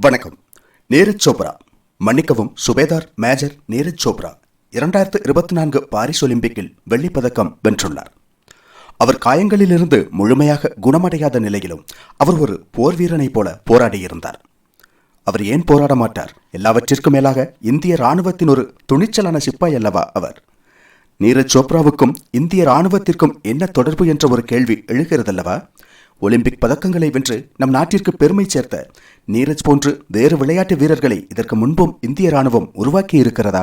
வணக்கம். நீரஜ் சோப்ரா. மன்னிக்கவும் சுபேதார் மேஜர் நீரஜ் சோப்ரா இரண்டாயிரத்து இருபத்தி நான்கு பாரிஸ் ஒலிம்பிக்கில் வெள்ளிப் பதக்கம் வென்றுள்ளார். அவர் காயங்களிலிருந்து முழுமையாக குணமடையாத நிலையிலும் அவர் ஒரு போர் வீரனைப் போல போராடியிருந்தார். அவர் ஏன் போராட மாட்டார்? எல்லாவற்றிற்கும் மேலாக இந்திய ராணுவத்தின் ஒரு துணிச்சலான சிப்பாய் அல்லவா அவர்? நீரஜ் சோப்ராவுக்கும் இந்திய ராணுவத்திற்கும் என்ன தொடர்பு என்ற ஒரு கேள்வி எழுகிறதல்லவா? ஒலிம்பிக் பதக்கங்களை வென்று நம் நாட்டிற்கு பெருமை சேர்த்த நீரஜ் போன்று வேறு விளையாட்டு வீரர்களை இதற்கு முன்பும் இந்திய ராணுவம் உருவாக்கி இருக்கிறதா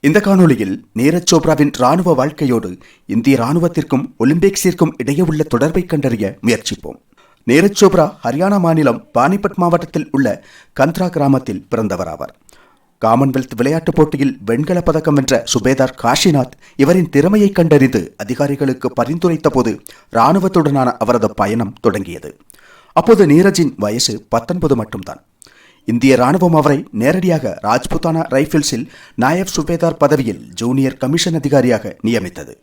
இந்த காணொளியில் நீரஜ் சோப்ராவின் ராணுவ வாழ்க்கையோடு இந்திய ராணுவத்திற்கும் ஒலிம்பிக்ஸிற்கும் இடையே உள்ள தொடர்பை கண்டறிய முயற்சிப்போம். நீரஜ் சோப்ரா ஹரியானா மாநிலம் பானிபட் மாவட்டத்தில் உள்ள கந்த்ரா கிராமத்தில் பிறந்தவராவார் காமன்வெல்த் விளையாட்டுப் போட்டியில் வெண்கலப் பதக்கம் வென்ற சுபேதார் காஷிநாத் இவரின் திறமையை கண்டறிந்து அதிகாரிகளுக்கு பரிந்துரைத்த போது இராணுவத்துடனான அவரது பயணம் தொடங்கியது. அப்போது நீரஜின் வயசு பத்தொன்பது மட்டும்தான். இந்திய ராணுவம் அவரை நேரடியாக ராஜ்புத்தானா ரைஃபிள்ஸில் நாயப் சுபேதார் பதவியில் ஜூனியர் கமிஷன் அதிகாரியாக நியமித்தது.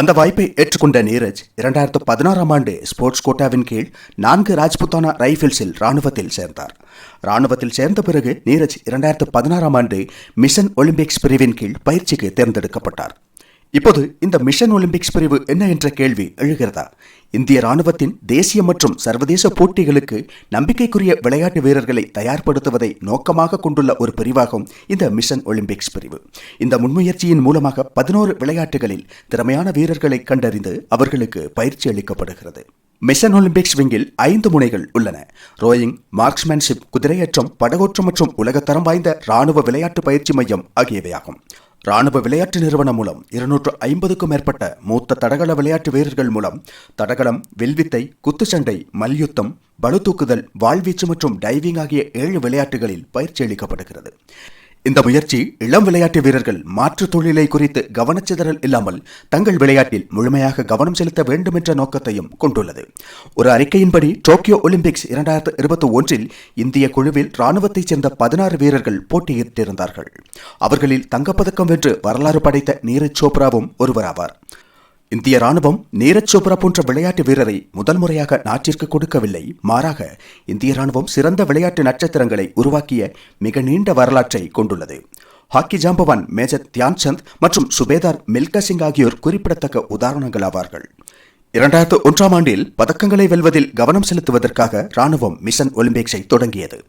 அந்த வாய்ப்பை ஏற்றுக்கொண்ட நீரஜ் இரண்டாயிரத்து பதினாறாம் ஆண்டு ஸ்போர்ட்ஸ் கோட்டாவின் கீழ் நான்கு ராஜ்புத்தானா ரைஃபிள்ஸில் ராணுவத்தில் சேர்ந்தார். ராணுவத்தில் சேர்ந்த பிறகு நீரஜ் இரண்டாயிரத்து பதினாறாம் ஆண்டு மிஷன் ஒலிம்பிக்ஸ் பிரிவின் கீழ் பயிற்சிக்கு தேர்ந்தெடுக்கப்பட்டார். இப்போது இந்த மிஷன் ஒலிம்பிக்ஸ் பிரிவு என்ன என்ற கேள்வி எழுகிறதா? இந்திய ராணுவத்தின் தேசிய மற்றும் சர்வதேச போட்டிகளுக்கு நம்பிக்கைக்குரிய விளையாட்டு வீரர்களை தயார்படுத்துவதை நோக்கமாக கொண்டுள்ள ஒரு பிரிவாகும் இந்த மிஷன் ஒலிம்பிக்ஸ் பிரிவு. இந்த முன்முயற்சியின் மூலமாக பதினோரு விளையாட்டுகளில் திறமையான வீரர்களை கண்டறிந்து அவர்களுக்கு பயிற்சி அளிக்கப்படுகிறது. மிஷன் ஒலிம்பிக்ஸ் விங்கில் ஐந்து முனைகள் உள்ளன. ரோயிங் மார்க்ஸ்மேன்ஷிப் குதிரையேற்றம் படகோற்றம் மற்றும் உலகத்தரம் வாய்ந்த ராணுவ விளையாட்டு பயிற்சி மையம் ஆகியவையாகும். ராணுவ விளையாட்டு நிறுவனம் மூலம் இருநூற்று ஐம்பதுக்கும் மேற்பட்ட மூத்த தடகள விளையாட்டு வீரர்கள் மூலம் தடகளம் வில்வித்தை குத்துச்சண்டை மல்யுத்தம் பளுதூக்குதல் வாழ்வீச்சு மற்றும் டைவிங் ஆகிய ஏழு விளையாட்டுகளில் பயிற்சி அளிக்கப்படுகிறது. இந்த முயற்சி இளம் விளையாட்டு வீரர்கள் மாற்றுத் தொழிலை குறித்து கவனச்சிதறல் இல்லாமல் தங்கள் விளையாட்டில் முழுமையாக கவனம் செலுத்த வேண்டும் என்ற நோக்கத்தையும் கொண்டுள்ளது. ஒரு அறிக்கையின்படி டோக்கியோ ஒலிம்பிக்ஸ் இரண்டாயிரத்து இருபத்தி ஒன்றில் இந்திய குழுவில் ராணுவத்தைச் சேர்ந்த பதினாறு வீரர்கள் போட்டியிட்டிருந்தார்கள். அவர்களில் தங்கப்பதக்கம் வென்று வரலாறு படைத்த நீரஜ் சோப்ராவும் ஒருவராவார். இந்திய ராணுவம் நீரஜ் சோப்ரா போன்ற விளையாட்டு வீரரை முதல் முறையாக நாட்டிற்கு கொடுக்கவில்லை. மாறாக இந்திய ராணுவம் சிறந்த விளையாட்டு நட்சத்திரங்களை உருவாக்கிய மிக நீண்ட வரலாற்றை கொண்டுள்ளது. ஹாக்கி ஜாம்பவான் மேஜர் தியான் சந்த் மற்றும் சுபேதார் மில்கா சிங் ஆகியோர் குறிப்பிடத்தக்க உதாரணங்கள் ஆவார்கள். இரண்டாயிரத்து ஒன்றாம் ஆண்டில் பதக்கங்களை வெல்வதில் கவனம் செலுத்துவதற்காக ராணுவம் மிஷன் ஒலிம்பிக்ஸை தொடங்கியது.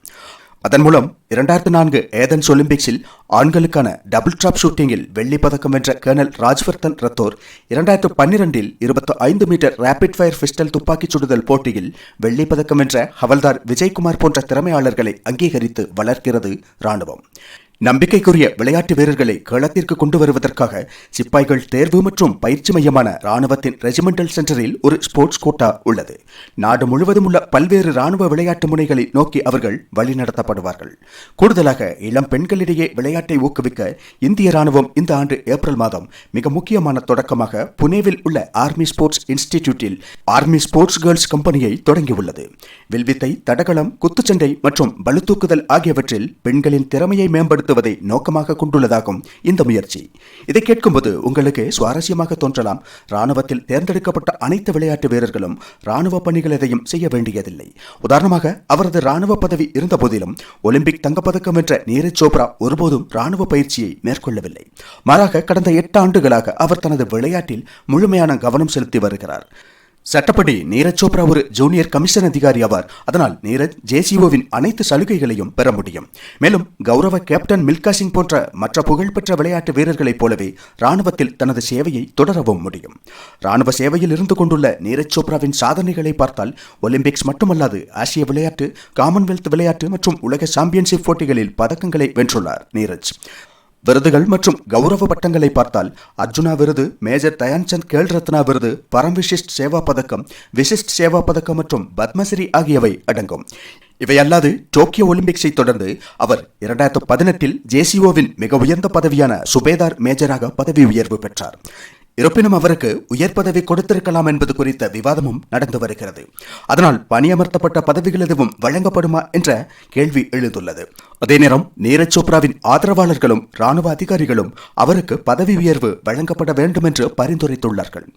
அதன் மூலம் இரண்டாயிரத்து நான்கு ஏதன்ஸ் ஒலிம்பிக்ஸில் ஆண்களுக்கான டபுள் டிராப் ஷூட்டிங்கில் வெள்ளி பதக்கம் வென்ற கர்னல் ராஜ்வர்தன் ரத்தோர் இரண்டாயிரத்து பன்னிரண்டில் இருபத்தி ஐந்து மீட்டர் ரேபிட் ஃபயர் பிஸ்டல் துப்பாக்கிச் சுடுதல் போட்டியில் வெள்ளி பதக்கம் வென்ற ஹவல்தார் விஜய்குமார் போன்ற திறமையாளர்களை அங்கீகரித்து வளர்க்கிறது ராணுவம். நம்பிக்கைக்குரிய விளையாட்டு வீரர்களை களத்திற்கு கொண்டு வருவதற்காக சிப்பாய்கள் தேர்வு மற்றும் பயிற்சி மையமான ராணுவத்தின் ரெஜிமெண்டல் சென்டரில் ஒரு ஸ்போர்ட்ஸ் கோட்டா உள்ளது. நாடு முழுவதும் உள்ள பல்வேறு ராணுவ விளையாட்டு முனைகளை நோக்கி அவர்கள் வழிநடத்தப்படுவார்கள் கூடுதலாக இளம் பெண்களிடையே விளையாட்டை ஊக்குவிக்க இந்திய ராணுவம் இந்த ஆண்டு ஏப்ரல் மாதம் மிக முக்கியமான தொடக்கமாக புனேவில் உள்ள ஆர்மி ஸ்போர்ட்ஸ் இன்ஸ்டிடியூட்டில் ஆர்மி ஸ்போர்ட்ஸ் கேர்ள்ஸ் கம்பெனியை தொடங்கியுள்ளது. வில்வித்தை தடகளம் குத்துச்சண்டை மற்றும் பளுதூக்குதல் ஆகியவற்றில் பெண்களின் திறமையை மேம்படுத்த மேம்படுத்துவதை நோக்கமாக கொண்டுள்ளதாகும் இந்த முயற்சி. இதை கேட்கும்போது உங்களுக்கு சுவாரஸ்யமாக தோன்றலாம். ராணுவத்தில் தேர்ந்தெடுக்கப்பட்ட அனைத்து விளையாட்டு வீரர்களும் ராணுவ பணிகள் எதையும் செய்ய வேண்டியதில்லை. உதாரணமாக அவரது ராணுவ பதவி இருந்த போதிலும் ஒலிம்பிக் தங்கப்பதக்கம் வென்ற நீரஜ் சோப்ரா ஒருபோதும் ராணுவ பயிற்சியை மேற்கொள்ளவில்லை. மாறாக கடந்த எட்டு ஆண்டுகளாக அவர் தனது விளையாட்டில் முழுமையான கவனம் செலுத்தி வருகிறார். சட்டப்படி நீரஜ் சோப்ரா ஒரு ஜூனியர் கமிஷன் அதிகாரி ஆவார். அதனால் நீரஜ் ஜேசிஓவின் அனைத்து சலுகைகளையும் பெற முடியும். மேலும் கௌரவ கேப்டன் மில்கா சிங் போன்ற மற்ற புகழ்பெற்ற விளையாட்டு வீரர்களைப் போலவே ராணுவத்தில் தனது சேவையை தொடரவும் முடியும். ராணுவ சேவையில் இருந்து கொண்டுள்ள நீரஜ் சோப்ராவின் சாதனைகளை பார்த்தால் ஒலிம்பிக்ஸ் மட்டுமல்லாது ஆசிய விளையாட்டு காமன்வெல்த் விளையாட்டு மற்றும் உலக சாம்பியன்ஷிப் போட்டிகளில் பதக்கங்களை வென்றுள்ளார் நீரஜ். விருதுகள் மற்றும் கௌரவ பட்டங்களை பார்த்தால் அர்ஜுனா விருது மேஜர் தயான்சந்த் கேல் ரத்னா விருது பரம் விசிஷ்ட் சேவா பதக்கம் விசிஷ்ட் சேவா பதக்கம் மற்றும் பத்மஸ்ரீ ஆகியவை அடங்கும். இவை அல்லாது டோக்கியோ ஒலிம்பிக்ஸை தொடர்ந்து அவர் இரண்டாயிரத்து பதினெட்டில் ஜேசிஓவின் மிக உயர்ந்த பதவியான சுபேதார் மேஜராக பதவி உயர்வு பெற்றார். இருப்பினும் அவருக்கு உயர் பதவி கொடுத்திருக்கலாம் என்பது குறித்த விவாதமும் நடந்து வருகிறது. அதனால் பணியமர்த்தப்பட்ட பதவிகள் எதுவும் வழங்கப்படுமா என்ற கேள்வி எழுந்துள்ளது. அதே நேரம் நீரஜ் சோப்ராவின் ஆதரவாளர்களும் ராணுவ அதிகாரிகளும் அவருக்கு பதவி உயர்வு வழங்கப்பட வேண்டும் என்று பரிந்துரைத்துள்ளார்கள்.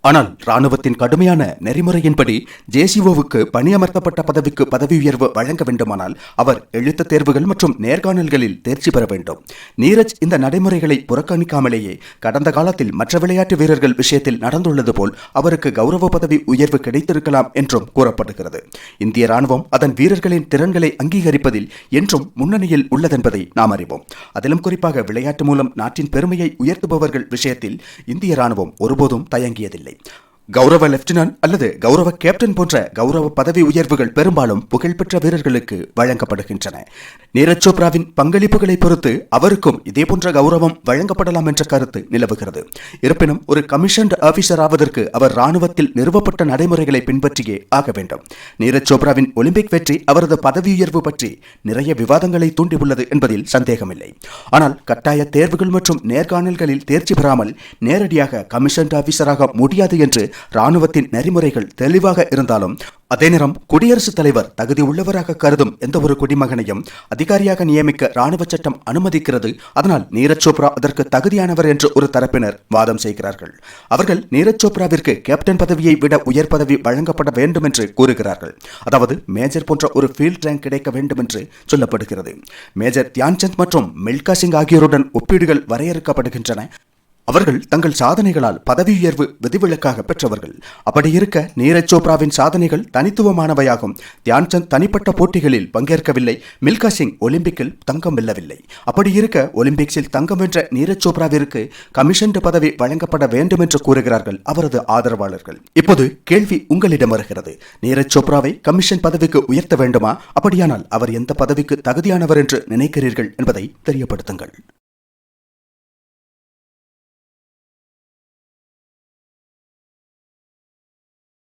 ஆனால் ராணுவத்தின் கடுமையான நெறிமுறையின்படி ஜேசிஓவுக்கு பணியமர்த்தப்பட்ட பதவிக்கு பதவி உயர்வு வழங்க வேண்டுமானால் அவர் எழுத்த தேர்வுகள் மற்றும் நேர்காணல்களில் தேர்ச்சி பெற வேண்டும். நீரஜ் இந்த நடைமுறைகளை புறக்கணிக்காமலேயே கடந்த காலத்தில் மற்ற விளையாட்டு வீரர்கள் விஷயத்தில் நடந்துள்ளது போல் அவருக்கு கௌரவ பதவி உயர்வு கிடைத்திருக்கலாம் என்றும் கூறப்படுகிறது. இந்திய ராணுவம் அதன் வீரர்களின் திறன்களை அங்கீகரிப்பதில் என்றும் முன்னணியில் உள்ளதென்பதை நாம் அறிவோம். அதிலும் குறிப்பாக விளையாட்டு மூலம் நாட்டின் பெருமையை உயர்த்துபவர்கள் விஷயத்தில் இந்திய ராணுவம் ஒருபோதும் தயங்கியதில்லை. இல்லை கௌரவ லெப்டினன்ட் அல்லது கௌரவ கேப்டன் போன்ற கௌரவ பதவி உயர்வுகள் பெரும்பாலும் புகழ்பெற்ற வீரர்களுக்கு வழங்கப்படுகின்றன. நீரஜ் சோப்ராவின் பங்களிப்புகளை பொறுத்து அவருக்கும் இதேபோன்ற கௌரவம் வழங்கப்படலாம் என்ற கருத்து நிலவுகிறது. இருப்பினும் ஒரு கமிஷன்ட் ஆபீசர் ஆவதற்கு அவர் ராணுவத்தில் நிறுவப்பட்ட நடைமுறைகளை பின்பற்றியே ஆக வேண்டும். நீரஜ் சோப்ராவின் ஒலிம்பிக் வெற்றி அவரது பதவி உயர்வு பற்றி நிறைய விவாதங்களை தூண்டியுள்ளது என்பதில் சந்தேகமில்லை. ஆனால் கட்டாய தேர்வுகள் மற்றும் நேர்காணல்களில் தேர்ச்சி பெறாமல் நேரடியாக கமிஷன்ட் ஆபீசராக முடியாது என்று ராணுவத்தின் நெறிமுறைகள் தெளிவாக இருந்தாலும் அதே நேரம் குடியரசுத் தலைவர் தகுதி உள்ளவராக கருதும் எந்த ஒரு குடிமகனையும் அதிகாரியாக நியமிக்க ராணுவ சட்டம் அனுமதிக்கிறது. அதனால் நீரஜ் சோப்ரா அதற்கு தகுதியானவர் என்று ஒரு தரப்பினர் வாதம் செய்கிறார்கள். அவர்கள் நீரஜ் சோப்ராவிற்கு கேப்டன் பதவியை விட உயர் பதவி வழங்கப்பட வேண்டும் என்று கூறுகிறார்கள். அதாவது மேஜர் போன்ற ஒரு ஃபீல்ட் ரேங்க் கிடைக்க வேண்டும் என்று சொல்லப்படுகிறது. மேஜர் தியான்சந்த் மற்றும் மில்கா சிங் ஆகியோருடன் ஒப்பீடுகள் வரையறுக்கப்படுகின்றன. அவர்கள் தங்கள் சாதனைகளால் பதவி உயர்வு விதிவிலக்காக பெற்றவர்கள். அப்படி இருக்க நீரஜ் சோப்ராவின் சாதனைகள் தனித்துவமானவையாகும். தியான்சந்த் தனிப்பட்ட போட்டிகளில் பங்கேற்கவில்லை. மில்கா சிங் ஒலிம்பிக்கில் தங்கம் வெல்லவில்லை. அப்படி இருக்க ஒலிம்பிக்ஸில் தங்கம் வென்ற நீரஜ் சோப்ராவிற்கு கமிஷன்டு பதவி வழங்கப்பட வேண்டும் என்று கூறுகிறார்கள் அவரது ஆதரவாளர்கள். இப்போது கேள்வி உங்களிடம் வருகிறது. நீரஜ் சோப்ராவை கமிஷன் பதவிக்கு உயர்த்த வேண்டுமா? அப்படியானால் அவர் எந்த பதவிக்கு தகுதியானவர் என்று நினைக்கிறீர்கள் என்பதை தெரியப்படுத்துங்கள்.